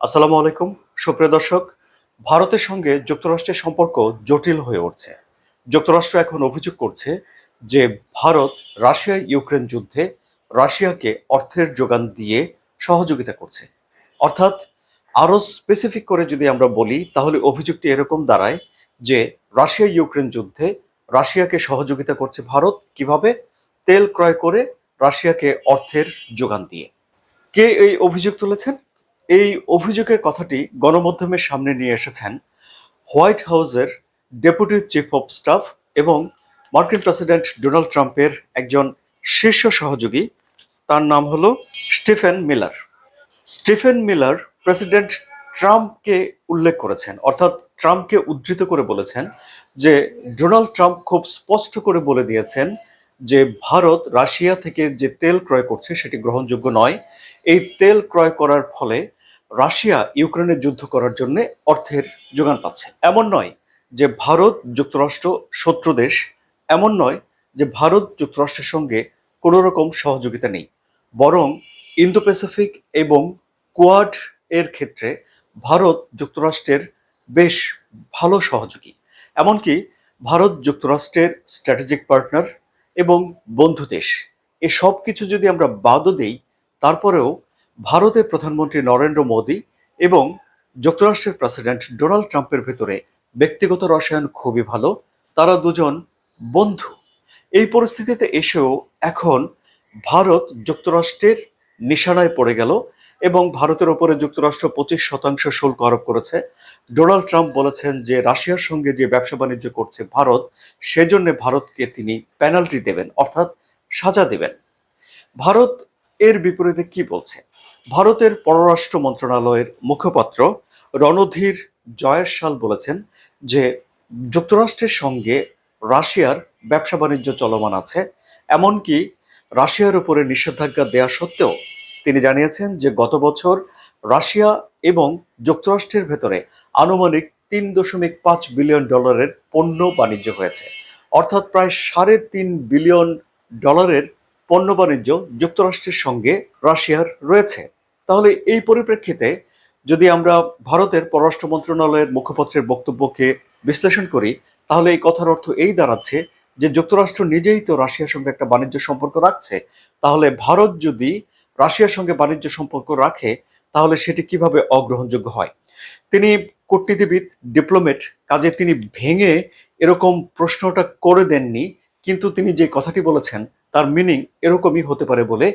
আসসালামু আলাইকুম, সুপ্রিয় দর্শক। ভারতের সঙ্গে যুক্তরাষ্ট্রের সম্পর্ক জটিল হয়ে উঠছে। যুক্তরাষ্ট্র এখন অভিযোগ করছে যে ভারত রাশিয়া ইউক্রেন যুদ্ধে রাশিয়াকে অর্থের যোগান দিয়ে সহযোগিতা করছে। অর্থাৎ আরও স্পেসিফিক করে যদি আমরা বলি, তাহলে অভিযোগটি এরকম দাঁড়ায় যে রাশিয়া ইউক্রেন যুদ্ধে রাশিয়াকে সহযোগিতা করছে ভারত। কীভাবে? তেল ক্রয় করে রাশিয়াকে অর্থের যোগান দিয়ে। কে এই অভিযোগ তুলেছেন? এই অভিযোগের কথাটি গণমাধ্যমের সামনে নিয়ে এসেছেন হোয়াইট হাউসের ডেপুটি চিফ অফ স্টাফ এবং মার্কিন প্রেসিডেন্ট ডোনাল্ড ট্রাম্পের একজন শীর্ষ সহযোগী। তার নাম হলো Stephen Miller. Stephen Miller president ট্রাম্পকে উল্লেখ করেছেন, অর্থাৎ ট্রাম্পকে উদ্ধৃত করে বলেছেন যে ডোনাল্ড ট্রাম্প খুব স্পষ্ট করে বলে দিয়েছেন যে ভারত রাশিয়া থেকে যে তেল ক্রয় করছে সেটি গ্রহণযোগ্য নয়। এই তেল ক্রয় করার ফলে রাশিয়া ইউক্রেনের যুদ্ধ করার জন্য অর্থের যোগান পাচ্ছে। এমন নয় যে ভারত যুক্তরাষ্ট্র শত্রু দেশ, এমন নয় যে ভারত যুক্তরাষ্ট্রের সঙ্গে কোনো রকম সহযোগিতা নেই। বরং ইন্দো প্যাসিফিক এবং কোয়াড এর ক্ষেত্রে ভারত যুক্তরাষ্ট্রের বেশ ভালো সহযোগী। এমনকি ভারত যুক্তরাষ্ট্রের স্ট্র্যাটেজিক পার্টনার এবং বন্ধু দেশ। এ সব কিছু যদি আমরা বাদও দেই, তারপরেও ভারতের প্রধানমন্ত্রী নরেন্দ্র মোদী এবং যুক্তরাষ্ট্রের প্রেসিডেন্ট ডোনাল্ড ট্রাম্পের ভেতরে ব্যক্তিগত রসায়ন খুবই ভালো, তারা দুজন বন্ধু। এই পরিস্থিতিতে এসেও এখন ভারত যুক্তরাষ্ট্রের নিশানায় পড়ে গেল এবং ভারতের ওপরে যুক্তরাষ্ট্র পঁচিশ শতাংশ শুল্ক আরোপ করেছে। ডোনাল্ড ট্রাম্প বলেছেন যে রাশিয়ার সঙ্গে যে ব্যবসা বাণিজ্য করছে ভারত, সেজন্য ভারতকে তিনি পেনাল্টি দেবেন, অর্থাৎ সাজা দেবেন। ভারত এর বিপরীতে কি বলছে? ভারতের পররাষ্ট্র মন্ত্রণালয়ের মুখপাত্র রণধীর জয়েশাল বলেছেন যে যুক্তরাষ্ট্রের সঙ্গে রাশিয়ার ব্যবসা বাণিজ্য চলমান আছে, এমনকি রাশিয়ার উপরে নিষেধাজ্ঞা দেয়া সত্ত্বেও তিনি জানিয়েছেন যে গত বছর রাশিয়া এবং যুক্তরাষ্ট্রের ভেতরে আনুমানিক তিন দশমিক পাঁচ বিলিয়ন ডলারের পণ্য বাণিজ্য হয়েছে। অর্থাৎ প্রায় সাড়ে তিন বিলিয়ন ডলারের পণ্য বাণিজ্য যুক্তরাষ্ট্রের সঙ্গে রাশিয়ার রয়েছে। তাহলে এই পরিপ্রেক্ষিতে যদি আমরা ভারতের পররাষ্ট্র মন্ত্রণালয়ের মুখপাত্রের বক্তব্যকে বিশ্লেষণ করি, তাহলে এই কথার অর্থ এই দাঁড়াচ্ছে যে যুক্তরাষ্ট্র নিজেই তো রাশিয়ার সঙ্গে একটা বাণিজ্য সম্পর্ক রাখছে। তাহলে ভারত যদি রাশিয়ার সঙ্গে বাণিজ্য সম্পর্ক রাখে, তাহলে সেটি কীভাবে অগ্রহণযোগ্য হয়? তিনি কূটনীতিবিদ, ডিপ্লোমেট, কাজে তিনি ভেঙে এরকম প্রশ্নটা করে দেননি, কিন্তু তিনি যে কথাটি বলেছেন, তার মিনিং এরকমই হতে পারে বলে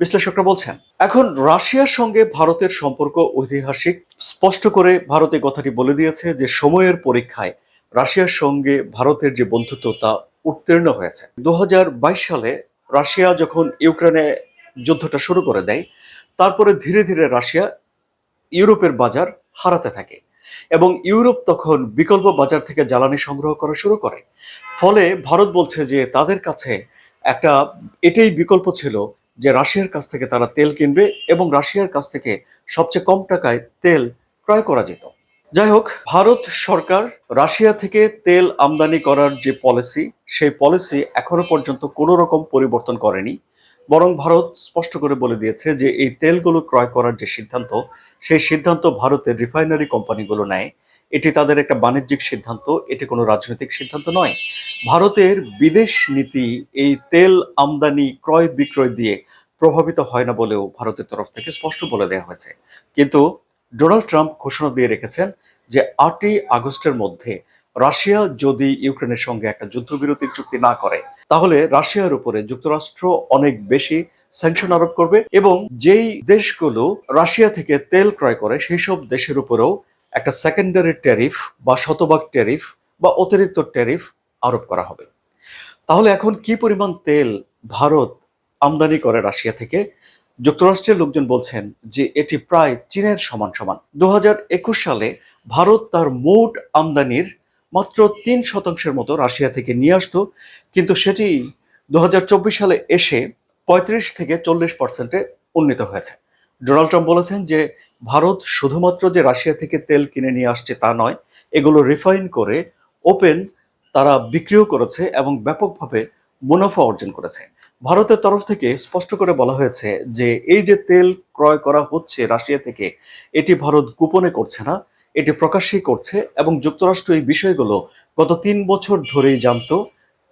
বিশ্লেষকরা বলছেন, এখন রাশিয়ার সঙ্গে ভারতের সম্পর্ক ঐতিহাসিক। স্পষ্ট করে ভারত এই কথাটি বলে দিয়েছে যে, সময়ের পরীক্ষায় রাশিয়ার সঙ্গে ভারতের যে বন্ধুত্ব তা উত্তীর্ণ হয়েছে। দু হাজার বাইশ সালে রাশিয়া যখন ইউক্রেনে যুদ্ধটা শুরু করে দেয়, তারপরে ধীরে ধীরে রাশিয়া ইউরোপের বাজার হারাতে থাকে এবং ইউরোপ তখন বিকল্প বাজার থেকে জ্বালানি সংগ্রহ করা শুরু করে। ফলে ভারত বলছে যে, তাদের কাছে একটা, এটাই বিকল্প ছিল যে রাশিয়ার কাছ থেকে তারা তেল কিনবে এবং রাশিয়ার কাছ থেকে সবচেয়ে কম টাকায় তেল ক্রয় করা যেত। যাই হোক, ভারত সরকার রাশিয়া থেকে তেল আমদানি করার যে পলিসি, সেই পলিসি এখনও পর্যন্ত কোনো রকম পরিবর্তন করেনি। বরং ভারত স্পষ্ট করে বলে দিয়েছে যে এই তেলগুলো ক্রয় করার যে সিদ্ধান্ত, সেই সিদ্ধান্ত ভারতের রিফাইনারি কোম্পানিগুলো নেয়। এটি তাদের একটা বাণিজ্যিক সিদ্ধান্ত, এটি কোনো রাজনৈতিক সিদ্ধান্ত নয়। ভারতের বিদেশ নীতি এই তেল আমদানি, ক্রয় বিক্রয় দিয়ে প্রভাবিত হয় না বলেও ভারতের তরফ থেকে স্পষ্ট বলে দেওয়া হয়েছে। কিন্তু ডোনাল্ড ট্রাম্প ঘোষণা দিয়ে রেখেছেন যে আটই আগস্টের মধ্যে রাশিয়া যদি ইউক্রেনের সঙ্গে একটা যুদ্ধবিরতির চুক্তি না করে, তাহলে রাশিয়ার উপরে যুক্তরাষ্ট্র অনেক বেশি স্যাংশন আরোপ করবে এবং যেই দেশগুলো রাশিয়া থেকে তেল ক্রয় করে সেই সব দেশের উপরেও একটা সেকেন্ডারি ট্যারিফ বা শতভাগ ট্যারিফ বা অতিরিক্ত ট্যারিফ আরোপ করা হবে। তাহলে এখন কি পরিমাণ তেল ভারত আমদানি করে রাশিয়া থেকে? যুক্তরাষ্ট্রের লোকজন বলছেন যে এটি প্রায় চীনের সমান সমান। দু হাজার একুশ সালে ভারত তার মোট আমদানির মাত্র তিন শতাংশের মতো রাশিয়া থেকে নিয়ে আসতো, কিন্তু সেটি দু হাজার চব্বিশ সালে এসে পঁয়ত্রিশ থেকে চল্লিশ পার্সেন্টে উন্নীত হয়েছে। ডোনাল্ড ট্রাম্প বলেছেন যে, ভারত শুধুমাত্র যে রাশিয়া থেকে তেল কিনে নিয়ে আসছে তা নয়, এগুলো রিফাইন করে ওপেন তারা বিক্রিও করেছে এবং ব্যাপকভাবে মুনাফা অর্জন করেছে। ভারতের তরফ থেকে স্পষ্ট করে বলা হয়েছে যে, এই যে তেল ক্রয় করা হচ্ছে রাশিয়া থেকে, এটি ভারত গোপনে করছে না, এটি প্রকাশ্যেই করছে এবং যুক্তরাষ্ট্র এই বিষয়গুলো গত তিন বছর ধরেই জানতো,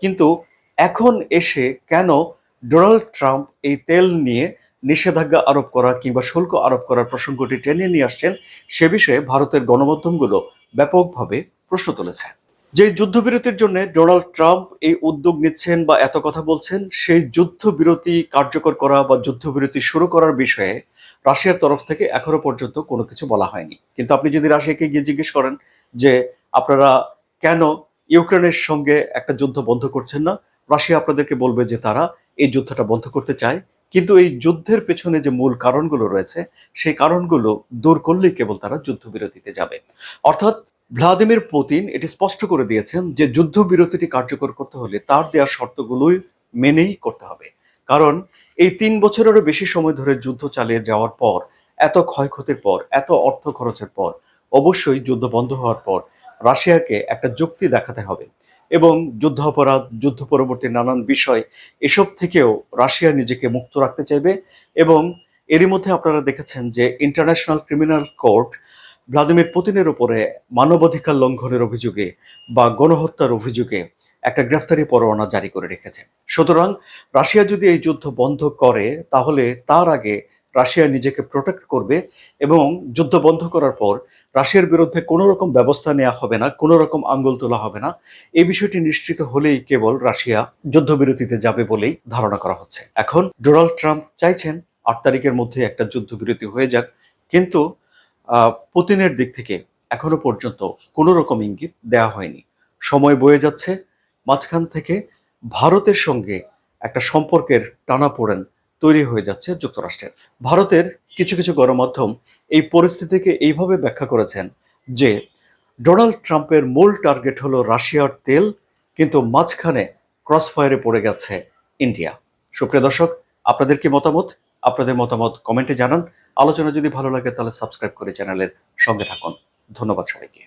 কিন্তু এখন এসে কেন ডোনাল্ড ট্রাম্প এই তেল নিয়ে নিষেধাজ্ঞা আরোপ করা কিংবা শুল্ক আরোপ করার প্রসঙ্গটি টেনে নিয়ে আসছেন, সে বিষয়ে ভারতের গণমাধ্যমগুলো ব্যাপকভাবে প্রশ্ন তুলেছে। যে যুদ্ধবিরতির জন্য ডোনাল্ড ট্রাম্প এই উদ্যোগ নিচ্ছেন বা এত কথা বলছেন, সেই যুদ্ধবিরতি কার্যকর করা বা যুদ্ধবিরতি শুরু করার বিষয়ে রাশিয়ার তরফ থেকে এখনও পর্যন্ত কোনো কিছু বলা হয়নি। কিন্তু আপনি যদি রাশিয়াকে গিয়ে জিজ্ঞেস করেন যে, আপনারা কেন ইউক্রেনের সঙ্গে একটা যুদ্ধ বন্ধ করছেন না? রাশিয়া আপনাদেরকে বলবে যে তারা এই যুদ্ধটা বন্ধ করতে চায় কিন্তু এই যুদ্ধের পেছনে যে মূল কারণগুলো রয়েছে, সেই কারণগুলো দূর করলেই কেবল তারা যুদ্ধবিরতিতে যাবে। অর্থাৎ ভ্লাদিমির পুতিন এটি স্পষ্ট করে দিয়েছেন যে যুদ্ধবিরতিটি কার্যকর করতে হলে তার দেওয়া শর্তগুলোই মেনেই করতে হবে। কারণ এই তিন বছরেরও বেশি সময় ধরে যুদ্ধ চালিয়ে যাওয়ার পর, এত ক্ষয়ক্ষতির পর, এত অর্থ খরচের পর, অবশ্যই যুদ্ধ বন্ধ হওয়ার পর রাশিয়াকে একটা যুক্তি দেখাতে হবে। এবং যুদ্ধ অপরাধ যুদ্ধ পরবর্তী নানান বিষয়, এসব থেকেও রাশিয়া নিজেকে মুক্ত রাখতে চাইবে এবং এরই মধ্যে আপনারা দেখেছেন যে ইন্টারন্যাশনাল ক্রিমিনাল কোর্ট ভ্লাদিমির পুতিনের উপরে মানবাধিকার লঙ্ঘনের অভিযোগে বা গণহত্যার অভিযোগে একটা গ্রেফতারি পরোয়ানা জারি করে রেখেছে। সুতরাং রাশিয়া যদি এই যুদ্ধ বন্ধ করে, তাহলে তার আগে রাশিয়া নিজেকে প্রোটেক্ট করবে এবং যুদ্ধ বন্ধ করার পর রাশিয়ার বিরুদ্ধে কোনো রকম ব্যবস্থা নেওয়া হবে না, কোনো রকম আঙ্গুল তোলা হবে না। এই বিষয়টি নিশ্চিত হলেই কেবল রাশিয়া যুদ্ধবিরতিতে যাবে বলেই ধারণা করা হচ্ছে। এখন ডোনাল্ড ট্রাম্প চাইছেন আট তারিখের মধ্যে একটা যুদ্ধবিরতি হয়ে যাক, কিন্তু পুতিনের দিক থেকে এখনও পর্যন্ত কোনো রকম ইঙ্গিত দেওয়া হয়নি। সময় বয়ে যাচ্ছে, মাঝখান থেকে ভারতের সঙ্গে একটা সম্পর্কের টানাপোড়েন তৈরি হয়ে যাচ্ছে যুক্তরাষ্ট্রের। ভারতের কিছু কিছু গণমাধ্যম এই পরিস্থিতিকে এইভাবে ব্যাখ্যা করেছেন যে, ডোনাল্ড ট্রাম্পের মূল টার্গেট হলো রাশিয়ার তেল, কিন্তু মাঝখানে ক্রসফায়ারে পড়ে গেছে ইন্ডিয়া। সুপ্রিয় দর্শক, আপনাদের কি মতামত? আপনাদের মতামত কমেন্টে জানান। আলোচনা যদি ভালো লাগে, তাহলে সাবস্ক্রাইব করে চ্যানেলের সঙ্গে থাকুন। ধন্যবাদ সবাইকে।